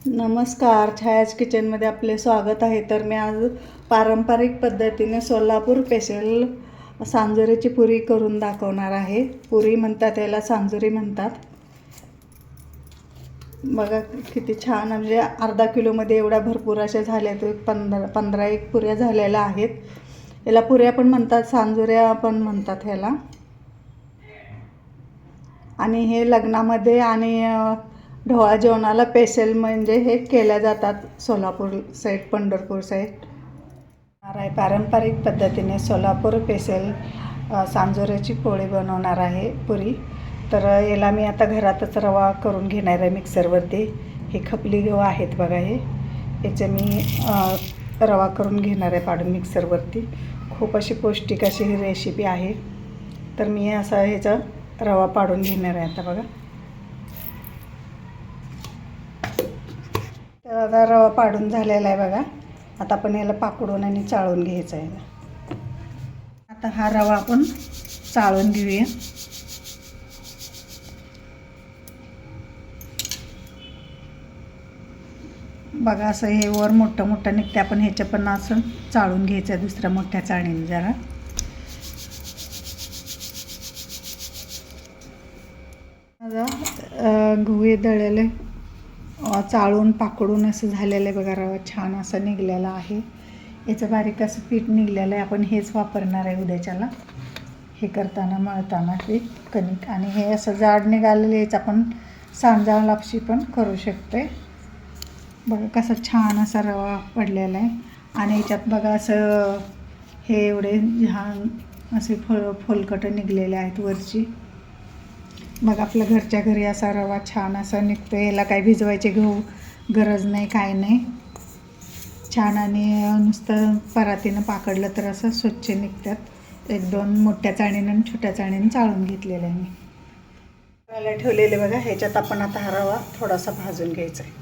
नमस्कार. छायाज किचनमध्ये आपले स्वागत आहे. तर मी आज पारंपरिक पद्धतीने सोलापूर स्पेशल सांजोरीची पुरी करून दाखवणार आहे. पुरी म्हणतात याला सांजोरी म्हणतात. बघा किती छान म्हणजे अर्धा किलोमध्ये एवढ्या भरपूर अशा झाल्या तर पंधरा पंधरा एक पुऱ्या झालेल्या आहेत. याला पुऱ्या पण म्हणतात सांजोऱ्या पण म्हणतात ह्याला. आणि हे लग्नामध्ये आणि ढोळा जेवणाला पेसेल म्हणजे हे केल्या जातात. Solapur side Pandharpur side. आहे पारंपरिक पद्धतीने सोलापूर पेसेल सांजोऱ्याची पोळी बनवणार आहे पुरी. तर याला मी आता घरातच रवा करून घेणार आहे मिक्सरवरती. हे खपली गहू आहेत बघा हे. याचे मी रवा करून घेणार आहे पाडून मिक्सरवरती. खूप अशी पौष्टिक अशी ही रेसिपी आहे. तर मी असा ह्याचा रवा पाडून घेणार आहे आता बघा. आता रवा पाडून झालेला आहे बघा. आता आपण याला पाकडून आणि चाळून घ्यायचं आहे. आता हा रवा आपण चाळून घेऊया. बघा असं हे वर मोठं मोठं निघते आपण ह्याच्या पण असं चाळून घ्यायचं आहे दुसऱ्या मोठ्या चाळणीने जरा. माझा गुहे गहू हे चाळून पाकडून असं झालेलं आहे बघा रवा छान असं निघलेलं आहे. याचं बारीक असं पीठ निघलेलं आहे. आपण हेच वापरणार आहे उद्याच्याला. हे करताना मळताना पीठ कणिक. आणि हे असं जाड निघालेलं याचं आपण सांजा लापशी पण करू शकते बघा कसं छान असा रवा पडलेला आहे. आणि याच्यात बघा असं हे एवढे छान असे फळ फुलकटं निघलेले आहेत वरची. मग आपलं घरच्या घरी असा रवा छान असा निघतो याला काय भिजवायची गहू गरज नाही काय नाही. छान आणि नुसतं परातीनं पाकडलं तर असं स्वच्छ निघतात. एक दोन मोठ्या चाळणीनं आणि छोट्या चाळणीनं चाळून घेतलेलं आहे मी. त्याला ठेवलेले बघा ह्याच्यात आपण आता हा रवा थोडासा भाजून घ्यायचा आहे.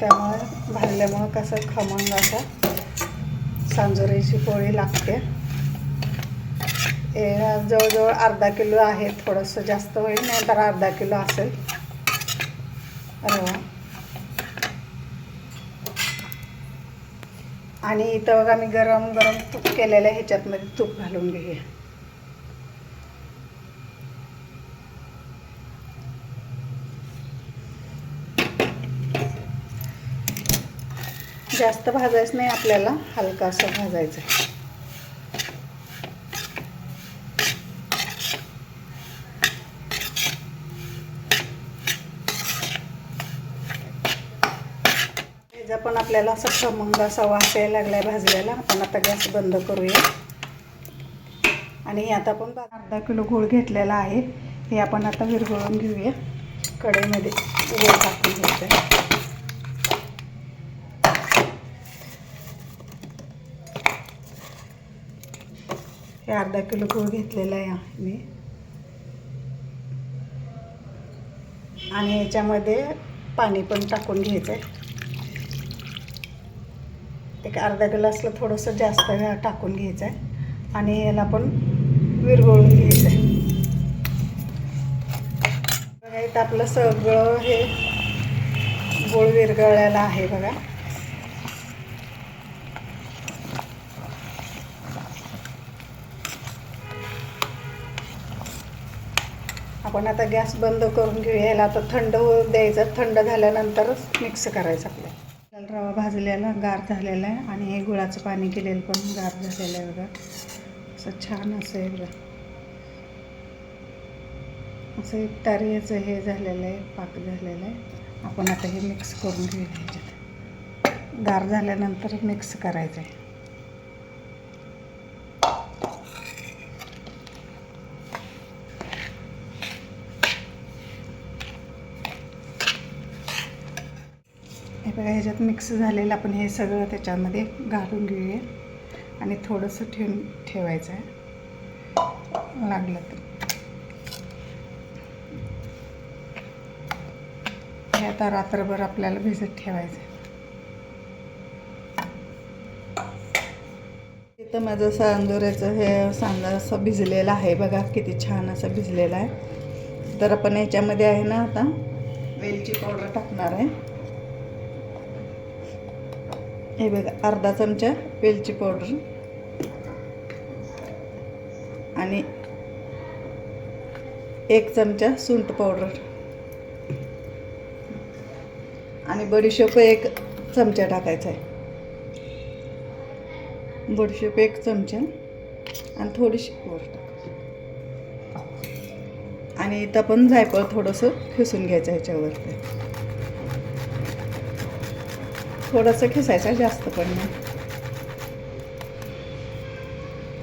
त्यामुळे भाजल्यामुळं कसं खमंग असा सांजोरीची पोळी लागते. हे जवळजवळ अर्धा किलो आहे थोडंसं जास्त होईल नाही तर अर्धा किलो असेल. रवा आणि इथं बघा मी गरम गरम तूप केलेलं आहे ह्याच्यातमध्ये तूप घालून घेऊया. जास्त भाजायचं नाही आपल्याला हलकासं भाजायचं आहे त्याचा पण आपल्याला असं खमंग असा वास यायला लागलाय भाजलेला. आपण आता गॅस बंद करूया. आणि आता आपण अर्धा किलो गूळ घेतलेला आहे. हे आपण आता विरघळून घेऊया. कढईमध्ये गूळ टाकून घ्यायचं आहे हे अर्धा किलो गूळ घेतलेला आहे मी आणि याच्यामध्ये पाणी पण टाकून घ्यायचं आहे एक अर्धा ग्लासला थोडंसं जास्त वेळा टाकून घ्यायचं आहे आणि याला पण विरघळून घ्यायचं आहे बघा इथं आपलं सगळं हे गोळ विरघळलेलं आहे बघा. आपण आता गॅस बंद करून घेऊया याला आता थंड होऊ द्यायचं. थंड झाल्यानंतरच मिक्स करायचं आपल्याला रवा भाजलेला गार झालेला आहे आणि हे गुळाचं पाणी केलेलं पण गार झालेलं आहे बघा. असं छान असं आहे बघा. असं एक तारेचं हे झालेलं आहे पाक झालेलं आहे. आपण आता हे मिक्स करून घेऊया ह्याच्यात. गार झाल्यानंतर मिक्स करायचं आहे बघा ह्याच्यात मिक्स झालेलं आपण हे सगळं त्याच्यामध्ये घालून घेऊया. आणि थोडंसं ठेवून ठेवायचं आहे. लागलं तर. हे आता रात्रभर आपल्याला भिजत ठेवायचं आहे. इथं माझं सांजोऱ्याचं हे सांजा असं भिजलेलं आहे बघा किती छान असं भिजलेलं आहे. तर आपण याच्यामध्ये आहे ना आता वेलची पावडर टाकणार आहे. हे बघा अर्धा चमचा वेलची पावडर. आणि एक चमचा सुंठ पावडर. आणि बडीशेप एक चमचा टाकायचा आहे. बडीशेप एक चमचा आणि थोडीशी वर टाकायची आणि इथं पण जायफळ थोडंसं खिसून घ्यायचं ह्याच्यावरती. थोडंसं खेसायचं जास्त पण नाही.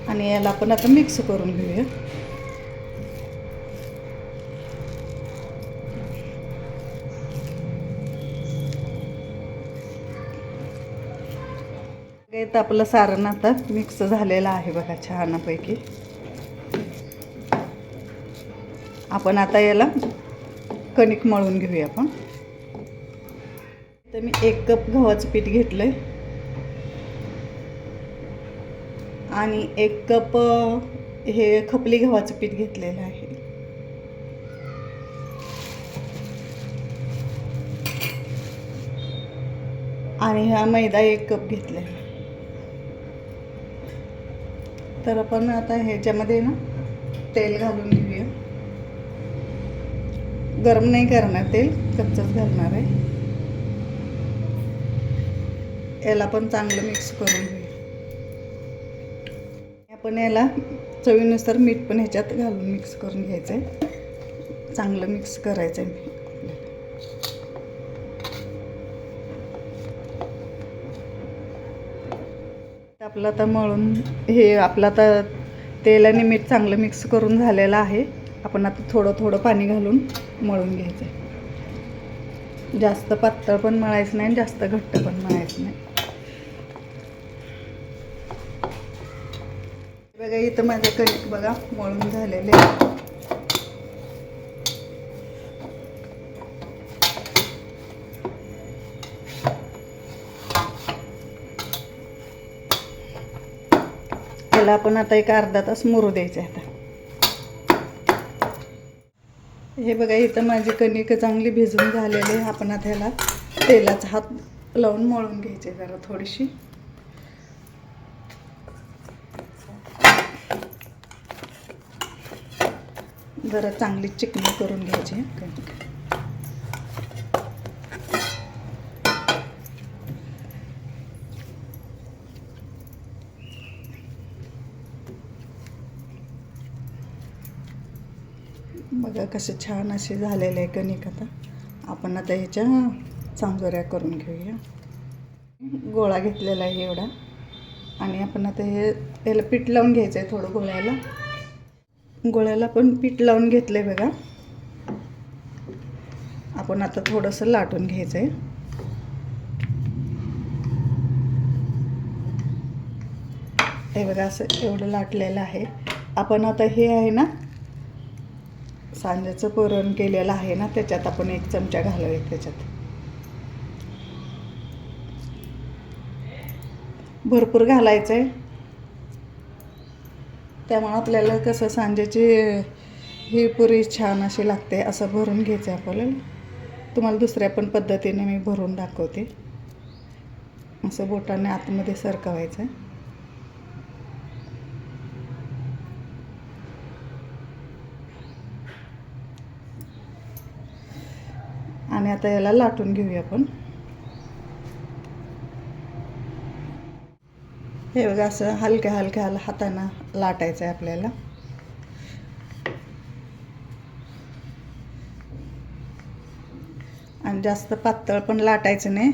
आणि याला आपण आता मिक्स करून घेऊया. इथं आपलं सारण आता मिक्स झालेलं आहे बघा छानपैकी. आपण आता याला कणिक मळून घेऊया आपण. तर मी एक कप गव्हाचं पीठ घेतलं आहे आणि एक कप हे खपली गव्हाचं पीठ घेतलेलं आहे. आणि हा मैदा एक कप घेतला आहे. तर आपण आता ह्याच्यामध्ये ना तेल घालून घेऊया. गरम नाही करणार तेल कच्चंच घालणार आहे. याला पण चांगलं मिक्स करून घेऊया आपण याला चवीनुसार मीठ पण ह्याच्यात घालून मिक्स करून घ्यायचं आहे चांगलं मिक्स करायचं आहे आपलं आता मळून हे आपलं आता तेल आणि मीठ चांगलं मिक्स करून झालेलं आहे. आपण आता थोडं थोडं पाणी घालून मळून घ्यायचं आहे जास्त पातळ पण मळायचं नाही आणि जास्त घट्ट पण मळायचं. बघा इथं माझे कणिक बघा मळून झालेले आहे. आपण आता एक अर्धा तास मुरू द्यायचे आता. हे बघा इथं माझी कणिक चांगली भिजून झालेली. आहे आपण आता ह्याला तेलाचा हात लावून मळून घ्यायचे जरा थोडीशी. जरा चांगली चिकनी करून घ्यायची. बघा कसे छान असे झालेले आहे कणिक आता. आपण आता ह्याच्या चांजोऱ्या करून घेऊया. गोळा घेतलेला आहे एवढा. आणि आपण आता हे याला पीठ लावून घ्यायचं आहे थोडं गोळ्याला गोळ्याला पण पीठ लावून घेतलं आहे बघा. आपण आता थोडंसं लाटून घ्यायचं आहे हे बघा असं एवढं लाटलेलं आहे. आपण आता हे आहे ना सांज्याचं पुरण केलेलं आहे ना त्याच्यात आपण एक चमचा घालूया त्याच्यात. भरपूर घालायचं आहे त्यामुळं आपल्याला कसं सांजेची ही पुरी छान अशी लागते असं भरून घ्यायचं आहे आपल्याला. तुम्हाला दुसऱ्या पण पद्धतीने मी भरून दाखवते. असं बोटाने आतमध्ये सरकवायचं आहे आणि आता याला लाटून घेऊया आपण. हे बघा असं हलक्या हलक्या हातानं लाटायचं आहे आपल्याला. आणि जास्त पातळ पण लाटायचं नाही.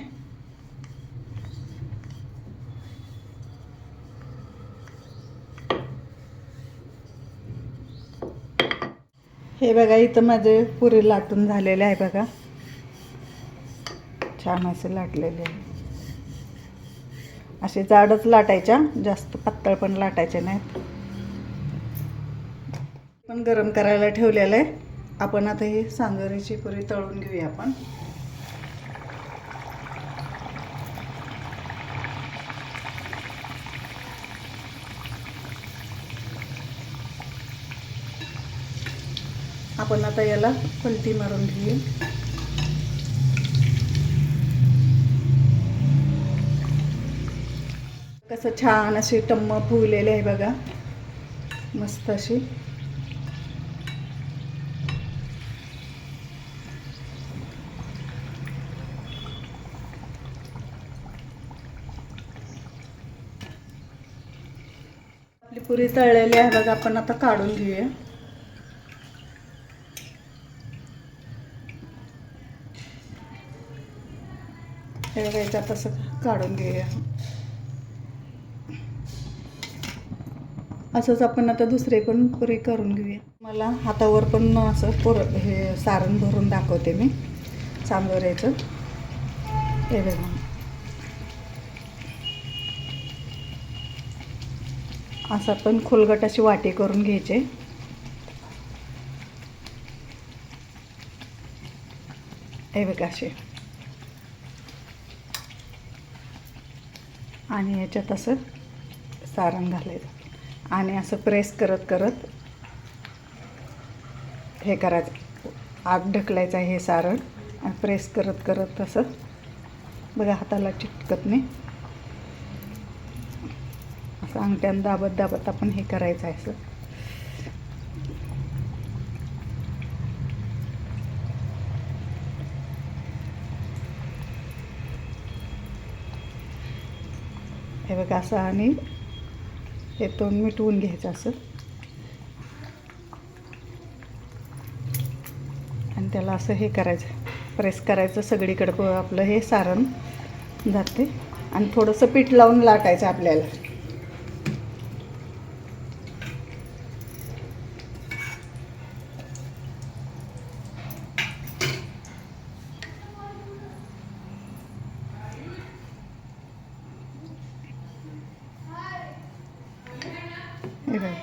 हे बघा इथं माझे पुरी लाटून झालेले आहे बघा. छान असे लाटलेले आहे. असे जाडच लाटायच्या जास्त पातळ पण लाटायचे नाहीत. पण गरम करायला ठेवलेलं आहे. आपण आता ही सांजोरीची पुरी तळून घेऊया आपण. आपण आता याला पलटी मारून घेऊया असं छान अशी टम्म फुगलेली आहे बघा. मस्त अशी. आपली पुरी तळलेली आहे बघा आपण आता काढून घेऊया. हे बघा याच्यात तसं काढून घेऊया. असंच आपण आता दुसरे पण पुरी करून घेऊया. मला हातावर पण असं पुर हे सारण भरून दाखवते मी सांबोऱ्याचं. हे बघा. असं पण खोलगट अशी वाटी करून घ्यायचे. हे बघा असे. आणि याच्यात असं सारण घालायचं. आणि असं प्रेस करत करत हे करायचं. आत ढकलायचं हे सारण. आणि प्रेस करत करत असं बघा हाताला चिटकत नाही. असं अंगठ्यानं दाबत दाबत आपण हे करायचं आहे असं. हे बघा असं आणि हे तोंड मिटवून घ्यायचं असं. आणि त्याला असं हे करायचं प्रेस करायचं सगळीकडं आपलं हे सारण जाते. आणि थोडंसं पीठ लावून लाटायचं आपल्याला हे बघा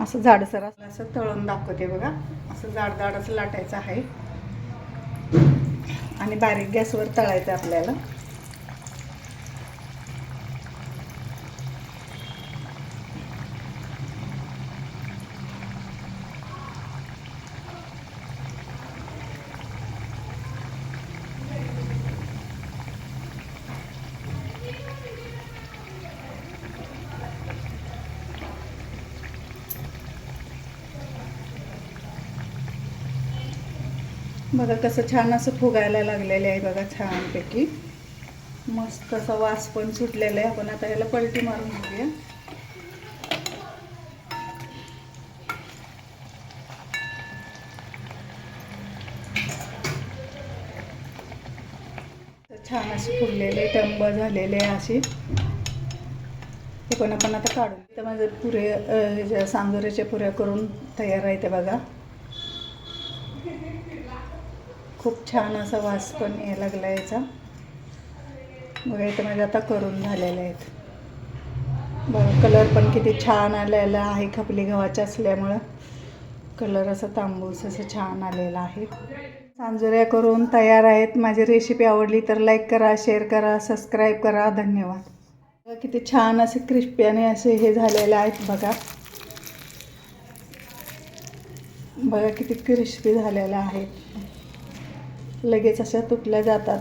असं जाडसर असं असं तळून दाखवते बघा. असं जाड जाडच लाटायचं आहे. आणि बारीक गॅसवर तळायचं आपल्याला. बघा कसं छान असं फुगायला लागलेलं आहे बघा छानपैकी. मस्त असा वास पण सुटलेला आहे. आपण आता याला पलटी मारून घेऊया छान असे फुललेले टंब झालेले असे हे पण आपण आता काढून तर माझं पुरे सांगोऱ्याच्या पुऱ्या करून तयार आहे ते बघा. खूप छान असा वास पण यायला लागला याचा. बघा इथं माझ्या आता करून झालेल्या आहेत. बघा कलर पण किती छान आलेला आहे खपली गव्हाच्या असल्यामुळं. कलर असं तांबूस असं छान आलेला आहे. सांजुऱ्या करून तयार आहेत. माझी रेसिपी आवडली तर लाईक करा शेअर करा सबस्क्राईब करा. धन्यवाद. बघा किती छान असे क्रिस्पी असे हे झालेले आहेत बघा. बघा किती क्रिस्पी झालेल्या आहेत लगेच अशा तुटल्या जातात.